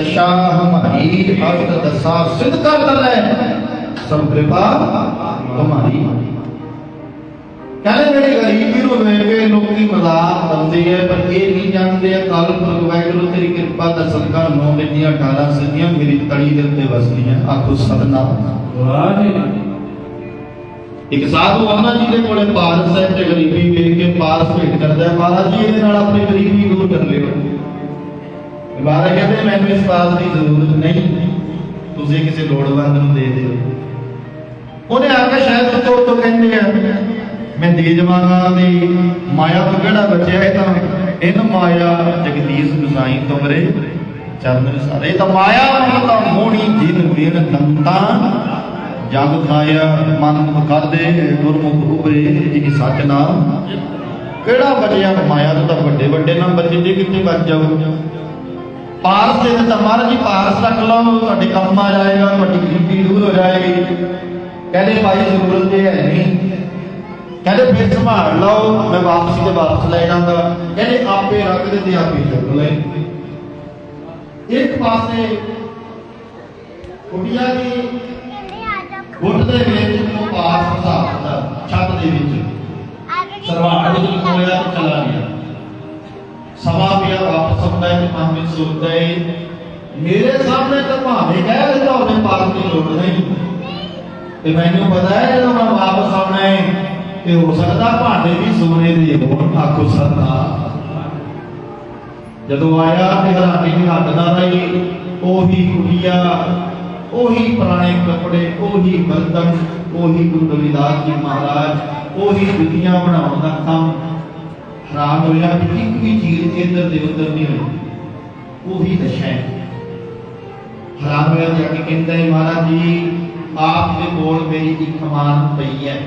ऐसी दशा हमारी हस्त दशा सिद्ध कर दलै सब कृपा तुम्हारी ਕਹਿੰਦੇ ਮੇਰੀ ਗਰੀਬੀ ਨੂੰ ਵੇਖ ਕੇ ਲੋਕੀ ਮਜ਼ਾਕ ਬਣਦੇ ਆ ਪਰ ਇਹ ਨਹੀਂ ਜਾਣਦੇ ਅਕਾਲ ਪੁਰਖ ਵਾਹਿਗੁਰੂ ਤੇਰੀ ਕਿਰਪਾ ਦਾ ਸਦਕਾ ਨੌ ਵਿੱਧੀਆਂ 18 ਸਿੱਧੀਆਂ ਮੇਰੀ ਤਲੀ ਦੇ ਉੱਤੇ ਵਸਦੀਆਂ ਆਖੋ ਸਤਨਾਮ ਵਾਹ ਜੀ ਇੱਕ ਸਾਧੂ ਆਨਾ ਜੀ ਦੇ ਕੋਲੇ ਪਾਰਸ ਹੈ ਤੇ ਗਰੀਬੀ ਵੇਖ ਕੇ ਪਾਰਸ ਭੇਟ ਕਰਦਾ ਹੈ ਮਹਾਰਾਜ ਜੀ ਇਹਦੇ ਨਾਲ ਆਪਣੀ ਗਰੀਬੀ ਦੂਰ ਕਰ ਲਿਓ ਮਹਾਰਾਜ ਕਹਿੰਦੇ ਮੈਨੂੰ ਇਸ ਪਾਸ ਦੀ ਜ਼ਰੂਰਤ ਨਹੀਂ। ਤੁਸੀਂ ਕਿਸੇ ਲੋੜਵੰਦ ਨੂੰ ਦੇ ਦਿਓ। ਉਹਨੇ ਆ ਸ਼ਾਇਦ ਉੱਤੋਂ ਉੱਤੋਂ ਕਹਿੰਦੇ ਆ, ਮੈਂ ਦੇ ਜਾਵਾਂਗਾ ਵੀ ਮਾਇਆ ਤੋਂ ਕਿਹੜਾ ਬਚਿਆ ਇਹ ਤਾਂ? ਇਹਨ ਮਾਇਆ ਜਗਦੀਸ਼ ਗੁਸਾਈ ਤੁਮਰੇ, ਚਰਨ ਵਿਸਾਰੇ। ਤਾਂ ਮਾਇਆ ਨੂੰ ਤਾਂ ਜਿਨ ਬਿਨ ਦੰਤਾ। ਜਗ ਖਾਇਆ ਮਨ ਮੁਖ ਕਰਦੇ ਗੁਰਮੁਖ ਉਬਰੇ ਜੀ ਸੱਚ ਨਾਮ। ਕਿਹੜਾ ਬਚਿਆ? ਮਾਇਆ ਤੋਂ ਤਾਂ ਵੱਡੇ ਵੱਡੇ ਨੰਬਰ ਜਿੱਦੇ ਕਿੱਥੇ ਬਚ ਜਾਓ ਪਾਰਸ ਦੇ ਦਿੱਤਾ ਮਹਾਰਾਜ ਜੀ ਪਾਰਸ ਰੱਖ ਲਓ ਤੁਹਾਡੇ ਕੰਮ ਆ ਜਾਏਗਾ ਤੁਹਾਡੀ ਗਰੀਬੀ ਦੂਰ ਹੋ ਜਾਏਗੀ। ਕਹਿੰਦੇ ਭਾਈ ਜ਼ਰੂਰਤ ਤੇ ਹੈ ਨਹੀਂ। ਕਹਿੰਦੇ ਫਿਰ ਸੰਭਾਲ ਲਓ ਮੈਂ ਵਾਪਸੀ ਤੇ ਵਾਪਸ ਲੈ ਜਾਵਾਂਗਾ। ਕਹਿੰਦੇ ਆਪੇ ਰੱਖ ਦੇ ਤੇ ਆਪੇ ਚੁੱਕ ਲੈ। ਇੱਕ ਪਾਸੇ ਕੁੜੀਆਂ ਦੀ ਗੁੱਟ ਦੇ ਵਿੱਚ ਉਹ ਪਾਸ ਫਸਾਤਾ ਛੱਤ ਦੇ ਵਿੱਚ। ਸਰਵਾਟ ਦੇ ਵਿੱਚ ਹੋਇਆ ਤੇ ਚਲਾ ਗਿਆ। ਸਮਾਂ ਪਿਆ ਵਾਪਸ ਆਉਂਦਾ ਹੈ ਤੇ ਮੇਰੇ ਸਾਹਮਣੇ ਤਾਂ ਭਾਵੇਂ ਕਹਿ ਦਿੱਤਾ ਉਹਨੇ ਪਾਸ ਦੀ ਲੋੜ ਨਹੀਂ। ਤੇ ਮੈਨੂੰ ਪਤਾ ਹੈ ਜਦੋਂ ਮੈਂ ਵਾਪਸ ਆਉਣਾ ਹੈ ਤੇ ਹੋ ਸਕਦਾ ਭਾਂਡੇ ਵੀ ਸੋਨੇ ਦੇ ਹੋਣ, ਆਖੋ ਸਤਾ ਜਦੋਂ ਆਇਆ ਤੇ ਹਰਾਨੀ ਦੀ ਹੱਦ ਨਾ ਰਹੀ ਉਹੀ ਕੁੜੀਆ, ਉਹੀ ਪੁਰਾਣੇ ਕੱਪੜੇ, ਉਹੀ ਬਰਤਨ ਉਹੀ ਗੁਰੂ ਰਵਿਦਾਸ ਜੀ ਮਹਾਰਾਜ, ਉਹੀ ਜੁੱਤੀਆਂ ਬਣਾਉਣ ਦਾ ਕੰਮ। ਖਰਾਬ ਹੋਇਆ ਕਿ ਇੱਕ ਚੀਜ਼ ਇੱਧਰ ਦੇ ਉੱਧਰ ਨਹੀਂ ਹੋਈ। ਉਹੀ ਦਸ਼ਾ ਹੈ। ਖਰਾਬ ਹੋਇਆ ਜਾ ਕੇ ਕਹਿੰਦਾ ਹੈ ਮਹਾਰਾਜ ਜੀ? ਆਪ ਦੇ ਕੋਲ ਮੇਰੀ ਇੱਕ ਮਾਨ ਪਈ ਹੈ।